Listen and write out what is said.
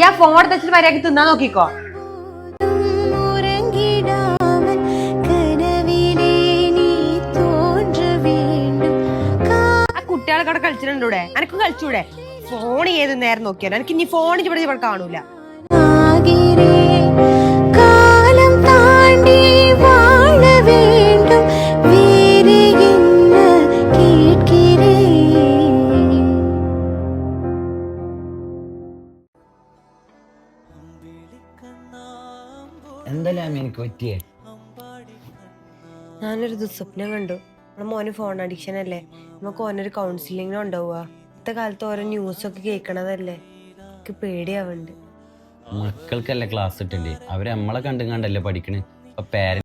ഞാൻ ഫോൺ തെച്ചിട്ട് മര്യാദയ്ക്ക് തിന്നാൻ നോക്കിക്കോ. ആ കുട്ടികളൊക്കെ അവിടെ കളിച്ചിട്ടുണ്ട് ഇവിടെ എനക്കും കളിച്ചൂടെ? ഫോൺ ഏത് നേരം നോക്കിയാലും? എനിക്ക് ഇനി ഫോൺ ഇവിടെ ഇവിടെ കാണൂല. എന്തെല്ലാം എനിക്ക് പറ്റിയേ? ഞാനൊരു ദുസ്വപ്നം കണ്ടു. നമ്മുടെ മോന് ഫോൺ അഡിക്ഷൻ അല്ലേ? നമുക്ക് ഓനൊരു കൗൺസിലിങ്ങിന് ഉണ്ടാവുക. ഇന്നത്തെ കാലത്ത് ഓരോ ന്യൂസ് ഒക്കെ കേൾക്കണതല്ലേ? എനിക്ക് പേടിയാവുന്നുണ്ട് മക്കൾക്കല്ലേ ക്ലാസ് ഇട്ടുണ്ട് അവർ നമ്മളെ കണ്ടും കണ്ടല്ലേ പഠിക്കണേ? അപ്പൊ